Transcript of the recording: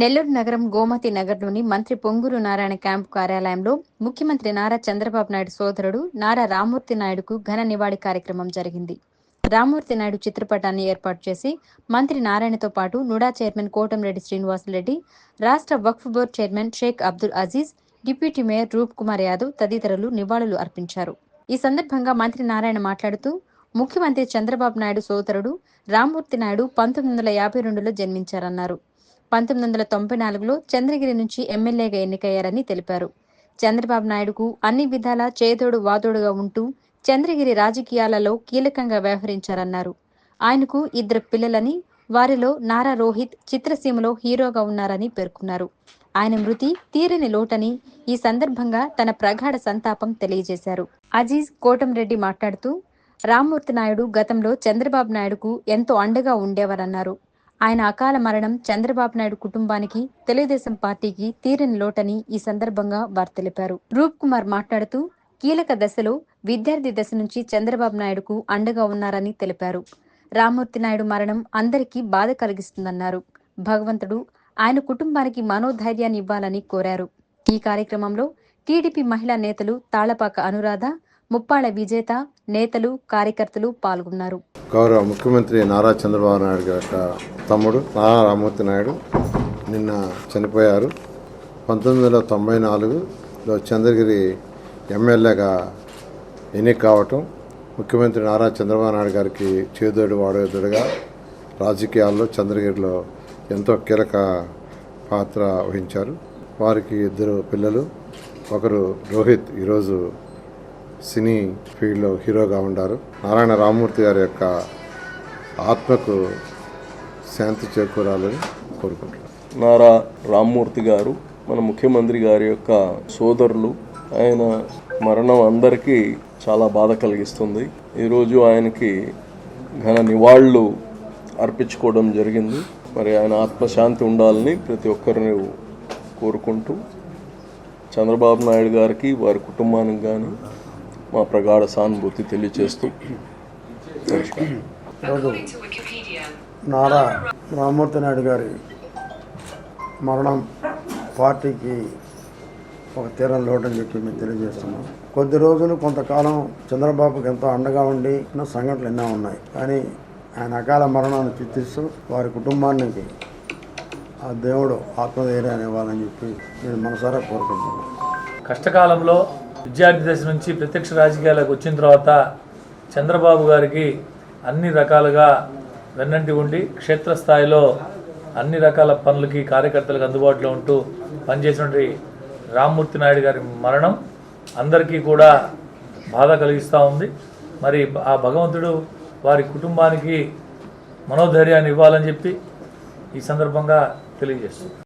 నెల్లూరు నగరం గోమతి నగర్లోని మంత్రి పొంగూరు నారాయణ క్యాంపు కార్యాలయంలో ముఖ్యమంత్రి నారా చంద్రబాబు నాయుడు సోదరుడు నారా రామూర్తి నాయుడుకు ఘన నివాళి కార్యక్రమం జరిగింది. రామూర్తి నాయుడు చిత్రపటాన్ని ఏర్పాటు చేసి మంత్రి నారాయణతో పాటు నుడా చైర్మన్ కోటంరెడ్డి శ్రీనివాసరెడ్డి రాష్ట్ర వక్ఫ్ board chairman Sheikh Abdul Aziz deputy mayor Roop Kumar Yadav తదితరులు నివాళులు అర్పించారు. ఈ సందర్భంగా మంత్రి నారాయణ మాట్లాడుతూ ముఖ్యమంత్రి చంద్రబాబు నాయుడు సోదరుడు రామ్మూర్తి నాయుడు పంతొమ్మిది వందల యాభై రెండులో జన్మించారన్నారు. పంతొమ్మిది వందల తొంభై నాలుగులో చంద్రగిరి నుంచి ఎమ్మెల్యేగా ఎన్నికయ్యారని తెలిపారు. చంద్రబాబు నాయుడుకు అన్ని విధాలా చేదోడు వాదోడుగా ఉంటూ చంద్రగిరి రాజకీయాలలో కీలకంగా వ్యవహరించారన్నారు. ఆయనకు ఇద్దరు పిల్లలని వారిలో నారా రోహిత్ చిత్రసీమలో హీరోగా ఉన్నారని పేర్కొన్నారు. ఆయన మృతి తీరని లోటని ఈ సందర్భంగా తన ప్రగాఢ సంతాపం తెలియజేశారు. అజీజ్ కోటంరెడ్డి మాట్లాడుతూ రామ్మూర్తి నాయుడు గతంలో చంద్రబాబు నాయుడుకు ఎంతో అండగా ఉండేవారన్నారు. ఆయన అకాల మరణం చంద్రబాబు నాయుడు కుటుంబానికి తెలుగుదేశం పార్టీకి తీరని లోటని ఈ సందర్భంగా వారు తెలిపారు. రూప్ కుమార్ మాట్లాడుతూ కీలక దశలో విద్యార్థి దశ నుంచి చంద్రబాబు నాయుడుకు అండగా ఉన్నారని తెలిపారు. రామ్మూర్తి నాయుడు మరణం అందరికీ బాధ కలిగిస్తుందన్నారు. భగవంతుడు ఆయన కుటుంబానికి మనోధైర్యాన్ని ఇవ్వాలని కోరారు. ఈ కార్యక్రమంలో టీడీపీ మహిళా నేతలు తాళపాక అనురాధ ముప్పాళ్ళ విజేత నేతలు కార్యకర్తలు పాల్గొన్నారు. గౌరవ ముఖ్యమంత్రి నారా చంద్రబాబు నాయుడు గారి యొక్క తమ్ముడు నారా రామూర్తి నాయుడు నిన్న చనిపోయారు. పంతొమ్మిది వందల తొంభై నాలుగులో చంద్రగిరి ఎమ్మెల్యేగా ఎన్నిక కావటం ముఖ్యమంత్రి నారా చంద్రబాబు నాయుడు గారికి చేదోడు వాడేదుడుగా రాజకీయాల్లో చంద్రగిరిలో ఎంతో కీలక పాత్ర వహించారు. వారికి ఇద్దరు పిల్లలు ఒకరు రోహిత్. ఈరోజు సినీ ఫీల్డ్లో హీరోగా ఉండారు. నారాయణ రామ్మూర్తి గారి యొక్క ఆత్మకు శాంతి చేకూరాలని కోరుకుంటున్నాను. నారా రామ్మూర్తి గారు మన ముఖ్యమంత్రి గారి యొక్క సోదరులు ఆయన మరణం అందరికీ చాలా బాధ కలిగిస్తుంది. ఈరోజు ఆయనకి ఘన నివాళులు అర్పించుకోవడం జరిగింది. మరి ఆయన ఆత్మశాంతి ఉండాలని ప్రతి ఒక్కరిని కోరుకుంటూ చంద్రబాబు నాయుడు గారికి వారి కుటుంబానికి కానీ మా ప్రగాఢ సానుభూతి తెలియజేస్తూ ఈరోజు నారా రామ్మూర్తి నాయుడు గారి మరణం పార్టీకి ఒక తీరం లోటని చెప్పి మేము తెలియజేస్తున్నాం. కొద్ది రోజులు కొంతకాలం చంద్రబాబుకి ఎంతో అండగా ఉండి ఉన్న సంఘటనలు ఎన్నో ఉన్నాయి. కానీ ఆయన అకాల మరణాన్ని చిత్తిస్తూ వారి కుటుంబానికి ఆ దేవుడు ఆత్మధైర్యాన్ని ఇవ్వాలని చెప్పి నేను మనసారా కోరుకుంటున్నాను. కష్టకాలంలో విద్యార్థి దశ నుంచి ప్రత్యక్ష రాజకీయాలకు వచ్చిన తర్వాత చంద్రబాబు గారికి అన్ని రకాలుగా వెన్నంటి ఉండి క్షేత్రస్థాయిలో అన్ని రకాల పనులకి కార్యకర్తలకు అందుబాటులో ఉంటూ పనిచేసినటువంటి రామ్మూర్తి నాయుడు గారి మరణం అందరికీ కూడా బాధ కలిగిస్తూ ఉంది. మరి ఆ భగవంతుడు వారి కుటుంబానికి మనోధైర్యాన్ని ఇవ్వాలని చెప్పి ఈ సందర్భంగా తెలియజేస్తుంది